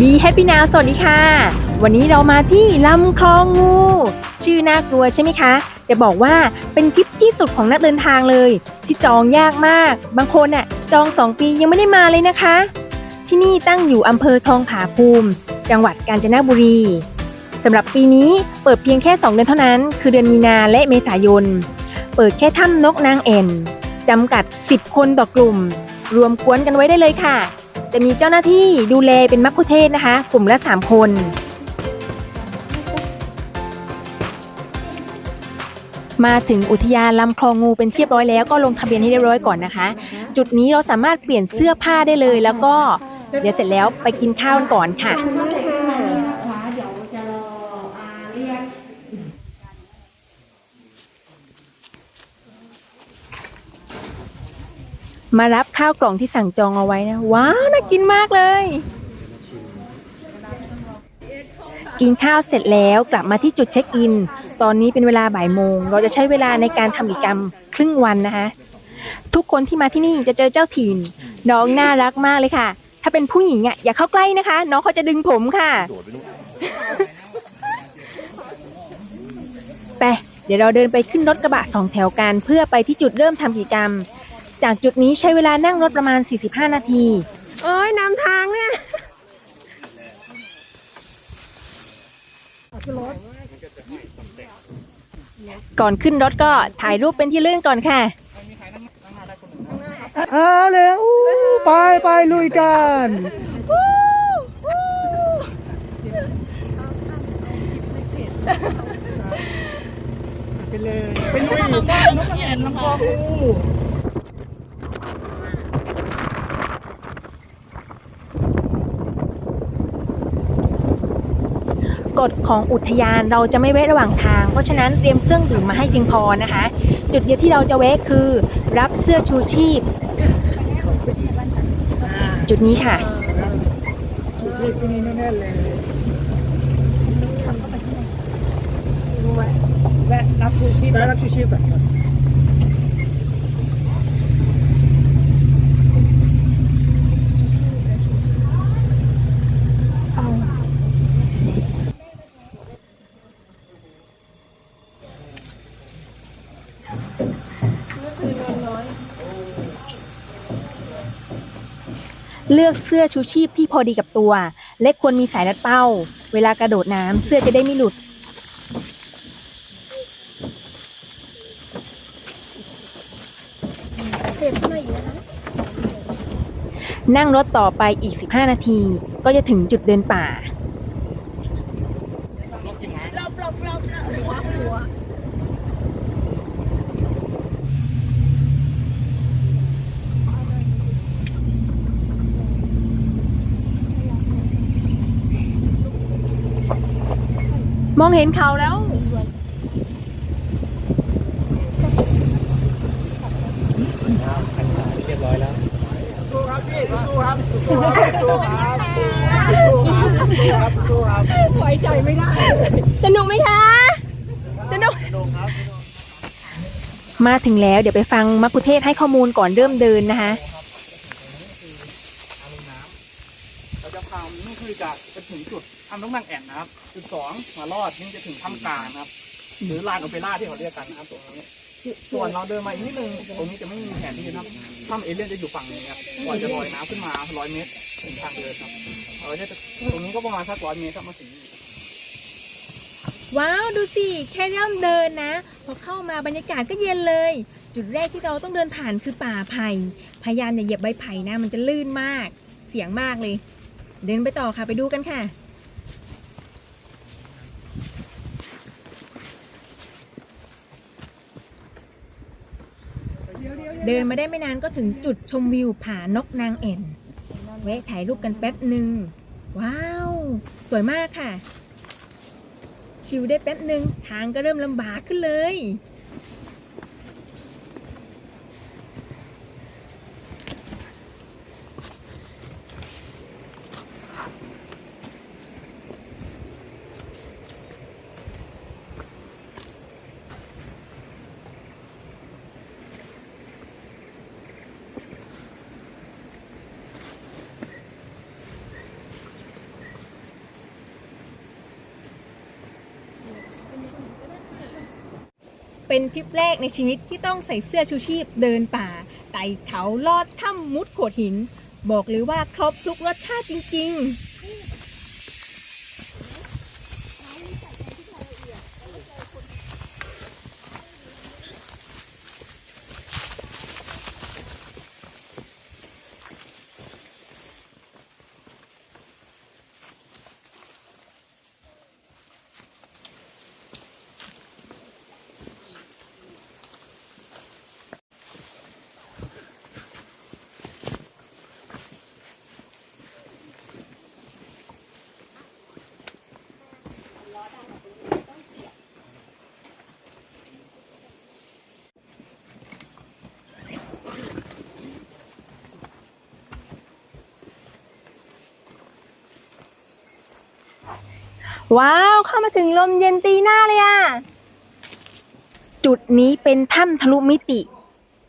บีแฮปปี้นาวสวัสดีค่ะ วันนี้เรามาที่ลำคลองงู ชื่อน่ากลัวใช่ไหมคะ จะบอกว่าเป็นทริปที่สุดของนักเดินทางเลย ที่จองยากมาก บางคนน่ะ จอง2ปียังไม่ได้มาเลยนะคะ ที่นี่ตั้งอยู่อำเภอทองผาภูมิ จังหวัดกาญจนบุรีสำหรับปีนี้เปิดเพียงแค่ 2 เดือนเท่านั้น คือเดือนมีนาและเมษายน เปิดแค่ถ้ำนกนางแอ่นจำกัด 10 คนต่อกลุ่ม รวมกวนกันไว้ได้เลยค่ะ จะมีเจ้าหน้าที่ดูแลเป็นมัคคุเทศก์นะคะ กลุ่มละ 3 คน มาถึงอุทยานลำคลองงูเป็นเทียบร้อยแล้วก็ลงทะเบียนให้เรียบร้อยก่อนนะคะ จุดนี้เราสามารถเปลี่ยนเสื้อผ้าได้เลยแล้วก็เดี๋ยวเสร็จแล้วไปกินข้าวก่อนค่ะเดี๋ยวจะรออาเรียก มารับข้าวกล่องที่สั่งจองเอาไว้นะ ว้าวน่ากินมากเลย กินข้าวเสร็จแล้วกลับมาที่จุดเช็คอิน ตอนนี้เป็นเวลาบ่ายโมง เราจะใช้เวลาในการทำกิจกรรมครึ่งวันนะคะ ทุกคนที่มาที่นี่จะเจอเจ้าถิ่น น้องน่ารักมากเลยค่ะ ถ้าเป็นผู้หญิงอะอย่าเข้าใกล้นะคะ น้องเขาจะดึงผมค่ะไปเดี๋ยวเราเดินไปขึ้นรถกระบะสองแถวกันเพื่อไปที่จุดเริ่มทำกิจกรรม จากจุดนี้ใช้เวลานั่งรถประมาณ 45 นาทีเอ้ยนำทางเนี่ยก่อนขึ้นรถก็ถ่ายรูปเป็นที่เลื่อนก่อนค่ะอ่าเลยอู้ไปไปลุยกันไปเลยไปลุยนกกระแอ่นลำคองู กฎของอุทยานเราจะไม่แวะระหว่างทาง เพราะฉะนั้นเตรียมเครื่องดื่มมาให้เพียงพอนะคะ จุดเดียวที่เราจะแวะคือ รับเสื้อชูชีพ จุดนี้ค่ะชูชีพที่นี่แน่นๆเลยแวะรับชูชีพแวะรับชูชีพแบบ เลือกเสื้อชูชีพที่พอดีกับตัว และควรมีสายรัดเป้า เวลากระโดดน้ำเสื้อจะได้ไม่หลุดนั่งรถต่อไปอีก 15 นาที ก็จะถึงจุดเดินป่า มองเห็นเขาแล้ว เรียบร้อยแล้วสู้ครับพี่สู้ครับสู้ครับสู้ครับสู้ครับสู้ครับสู้ครับไว้ใจไม่ได้ สนุกไหมคะ สนุก มาถึงแล้วเดี๋ยวไปฟังมักคุเทศก์ให้ข้อมูลก่อนเริ่มเดินนะคะเราจะพานี่คือจะจะถึงจุด ถ้ำนกนางแอ่นนะครับ จุดสองมารอดนี่จะถึงถ้ำกลางนะครับ หรือลานโอเปร่าที่เขาเรียกกันนะครับตรงนี้ส่วนเราเดินมาอีกนิดนึงตรงนี้จะไม่มีแผนที่นะครับถ้ำเอเลี่ยนจะอยู่ฝั่งนี้ครับก่อนจะลอยน้ำขึ้นมาร้อยเมตรถึงทางเดินครับเราจะตรงนี้ก็ประมาณสักร้อยเมตรครับมาถึงนี่ว้าวดูสิแค่เริ่มเดินนะ พอเข้ามาบรรยากาศก็เย็นเลย จุดแรกที่เราต้องเดินผ่านคือป่าไผ่พยายามอย่าเหยียบใบไผ่นะมันจะลื่นมาก เสียงมากเลย เดินไปต่อค่ะไปดูกันค่ะ เดินมาได้ไม่นานก็ถึงจุดชมวิวผานกนางแอ่นแวะถ่ายรูปกันแป๊บหนึ่งว้าว สวยมากค่ะ ชิวได้แป๊บหนึ่งทางก็เริ่มลำบากขึ้นเลย เป็นทริปแรกในชีวิตที่ต้องใส่เสื้อชูชีพเดินป่า ไต่เขาลอดถ้ำมุดโขดหิน บอกเลยว่าครบทุกรสชาติจริง ๆ ว้าว เข้ามาถึงลมเย็นตีหน้าเลยอะจุดนี้เป็นถ้ำทะลุมิติ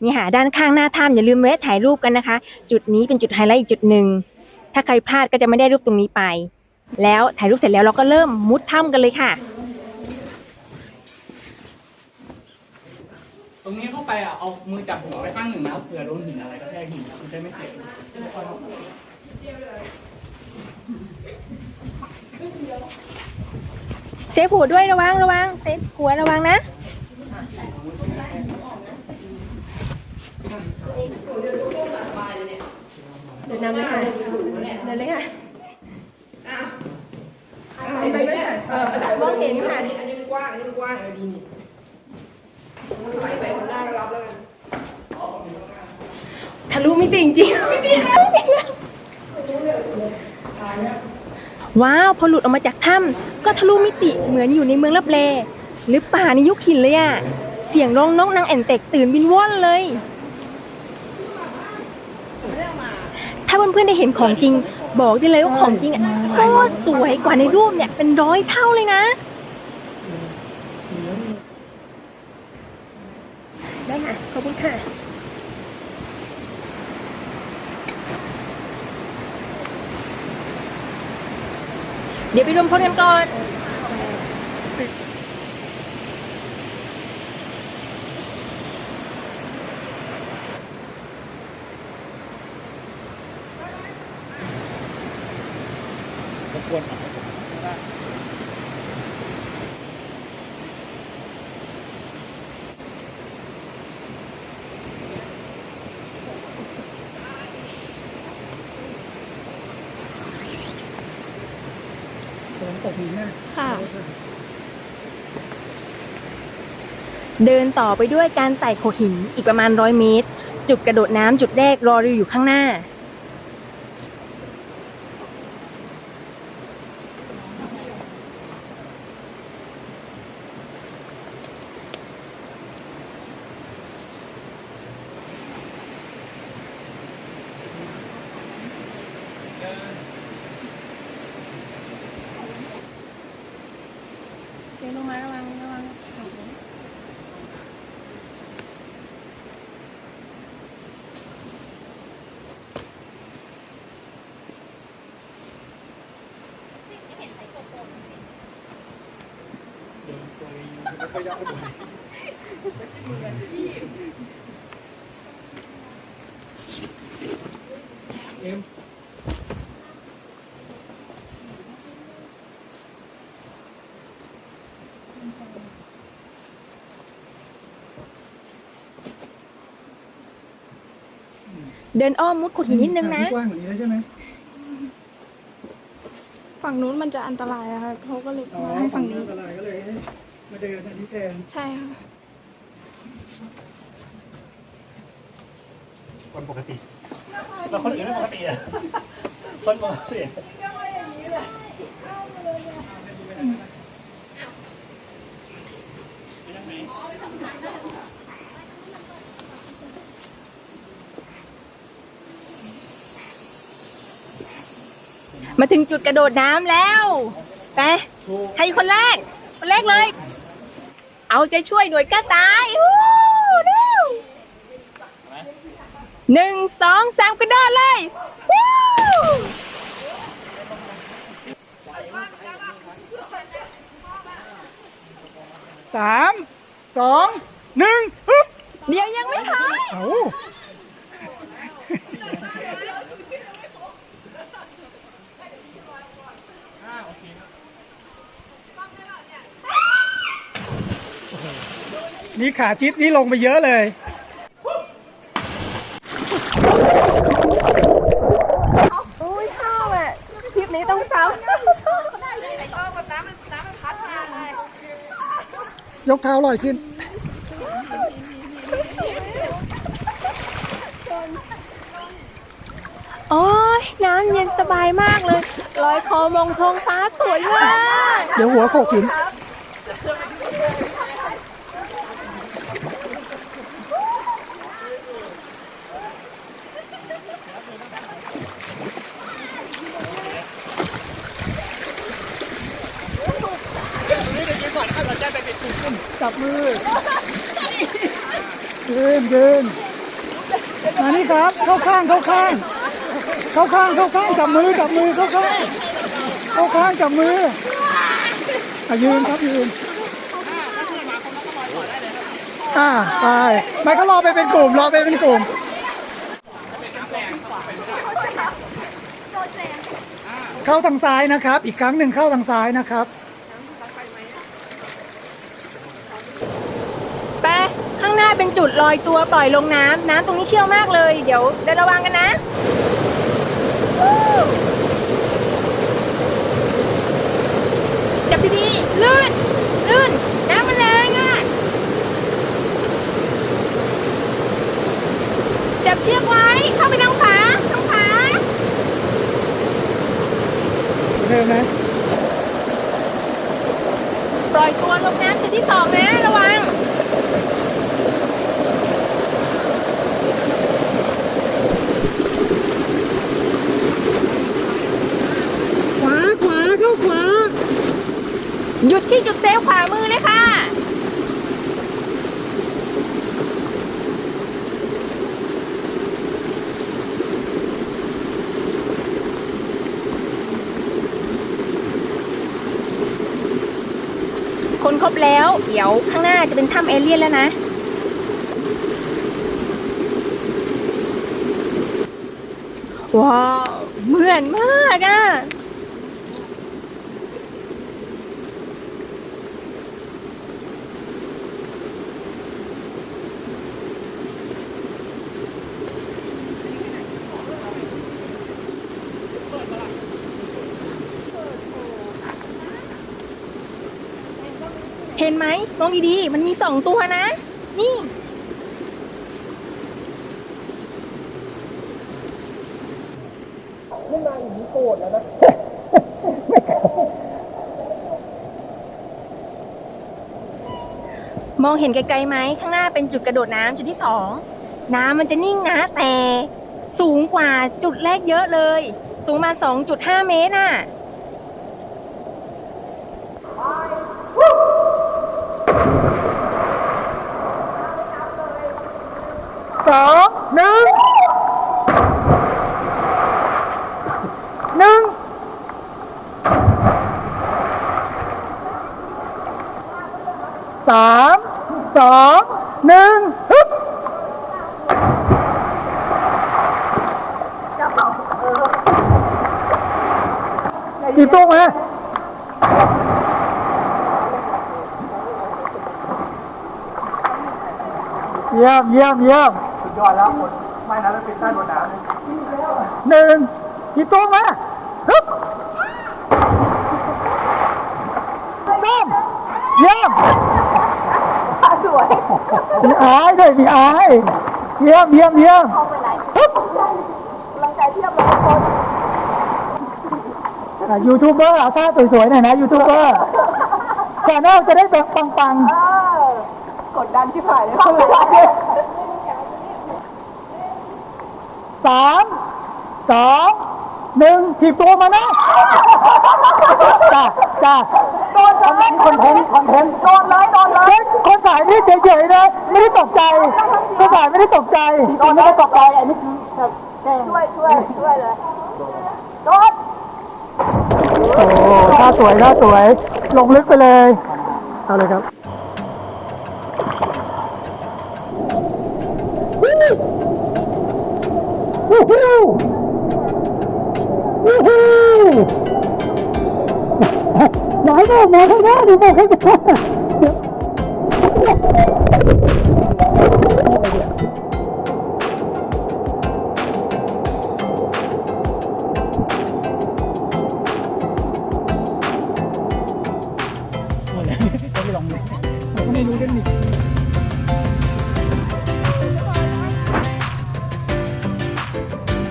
นี่หาด้านข้างหน้าถ้ำอย่าลืมแวะถ่ายรูปกันนะคะ จุดนี้เป็นจุดไฮไลท์อีกจุดหนึ่งถ้าใครพลาดก็จะไม่ได้รูปตรงนี้ไป แล้วถ่ายรูปเสร็จแล้วเราก็เริ่มมุดถ้ำกันเลยค่ะ ตรงนี้เข้าไปอะเอามือจับหัวไว้ข้างหนึ่งนะครับเผื่อโดนหินอะไรก็แทกหินมันจะไม่เจ็บ เซฟหัวด้วยระวังระวังเซฟหัวระวังนะ เดินนำเลยค่ะเดินเลยค่ะไปไม่ใส่เออมองเห็นค่ะอันนี้มันกว้างอันนี้มันกว้างเลยดีนี่ไหลไปคนหน้าก็รับแล้วกันทะลุมิติจริงๆมิติแล้ ว้าวพอหลุดออกมาจากถ้ำก็ทะลุมิติเหมือนอยู่ในเมืองลับแลหรือป่าในยุคหินเลยอะเสียงร้องนกนางแอ่นแตกตื่นบินว่อนเลย ถ้าเพื่อนๆได้เห็นของจริง บอกได้เลยว่าของจริงอะโคตรสวยกว่าในรูปเนี่ยเป็นร้อยเท่าเลยนะ ได้ค่ะ ขอบคุณค่ะ เดี๋ยวไปรวมพลกันก่อนรบกวนหน่อยครับผม ค่ะ เดินต่อไปด้วยการไต่โขดหินอีกประมาณร้อยเมตร จุดกระโดดน้ำจุดแรกรอเราอยู่ข้างหน้า เดินลงมาระวังระวัง ไม่ค่อยยากเท่าไหร่เอ็มเดินอ้อมมุดโขดหินนิดนึงนะ กว้างกว่านี้แล้วใช่ไหมฝั่งนู้นมันจะอันตรายอะค่ะเขาก็เลยอ๋อมาให้ฝั่งนี้อันตรายก็เลยให้ มาเดินอันนี้แทนใช่ค่ะ คนปกติเราคนอื่นไม่ปกติอะคนปกติมาถึงจุดกระโดดน้ำแล้ว ไป ใครคนแรก คนแรกเลย เอาใจช่วยหน่วยกล้าตายวู้เร็วหนึ่งสองสามกระโดดเลยวู้สามสสองหนึ่งฮึบเดี๋ยวยังไม่ทัน เอา นี่ขาจิ๊ดนี่ลงไปเยอะเลย โอ้ยชอบอะคลิปนี้ต้องซ้ยกเท้าลอยขึ้นำโอ้ยน้ำเย็นสบายมากเลย ลอยคอมองท้องฟ้าสวยมาก เดี๋ยวหัวโขกหิน จับมือ เดินมานี่ครับเข้าข้างเข้าข้าง เข้าข้างเข้าข้างจับมือจับมือเข้าข้างเข้าข้างจับมืออะยืนครับยืนอ่าไปไม่ก็รอไปเป็นกลุ่มรอไปเป็นกลุ่มเข้าทางซ้ายนะครับ อีกครั้งหนึ่งเข้าทางซ้ายนะครับ ไปข้าง หน้าเป็นจุดลอยตัวปล่อยลงน้ำน้ำตรงนี้เชี่ยวมากเลย เดี๋ยวเดินระวังกันนะวู้จับดีๆลื่นลื่นน้ำมันแรงอะ จับเชือกไว้เข้าไปทางขวาทางขวาเดินนะปล่อยตัวลงน้ำจุดที่สองนะระวัง ขวา ขวา เข้าขวา หยุดที่จุดเซฟขวามือเลยค่ะ คนครบแล้ว เดี๋ยวข้างหน้าจะเป็นถ้ำเอเลี่ยนแล้วนะว้าวเหมือนมากอะ เห็นไหมมองดีๆ มันมีสองตัวนะ นี่มองเห็นไกลๆไหมข้างหน้าเป็นจุดกระโดดน้ำจุดที่สองน้ำมันจะนิ่งนะ แต่สูงกว่าจุดแรกเยอะเลย สูงมา 2.5 เมตรน่ะ สองหนึ่งหนึ่งสามสองหนึ่งฮึบกี่ตุ้งไหมเยี่ยมเยี่ยมเยี่ยม ยอดแล้วคนไม่นะแล้วเป็นใต้บนน้ำหนึ่งกี่ตัวมาฮึบต้มเยี่ยมสวยมีอายด้วยมีอายเยี่ยมเยี่ยมเยี่ยมฮึบอะยูทูบเบอร์เอาท่าสวยๆหน่อยนะยูทูบเบอร์แชนแนลจะได้แบบปังๆกดดันที่ผ่านเลย สามสองหนึ่งถีบตัวมานะจ้าจ้าโดนเลยคอนเทนต์คอนเทนต์โดนเลยโดนเลยคนถ่ายนี่เฉยๆนะไม่ได้ตกใจคนถ่ายไม่ได้ตกใจโดนไม่ได้ตกใจอันนี้คือช่วยช่วยช่วยเลยโดนโอ้ท่าสวยท่าสวย ลงลึกไปเลย เอาเลยครับ ฮู้วู้ฮู้ไหนบอกมาข้างหน้าดิบอกข้างห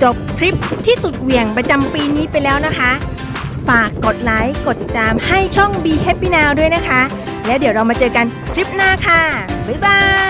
จบทริปที่สุดเหวี่ยงประจำปีนี้ไปแล้วนะคะ ฝากกดไลค์ กดติดตามให้ช่อง Be Happy Now ด้วยนะคะ แล้วเดี๋ยวเรามาเจอกันทริปหน้าค่ะ บ๊ายบาย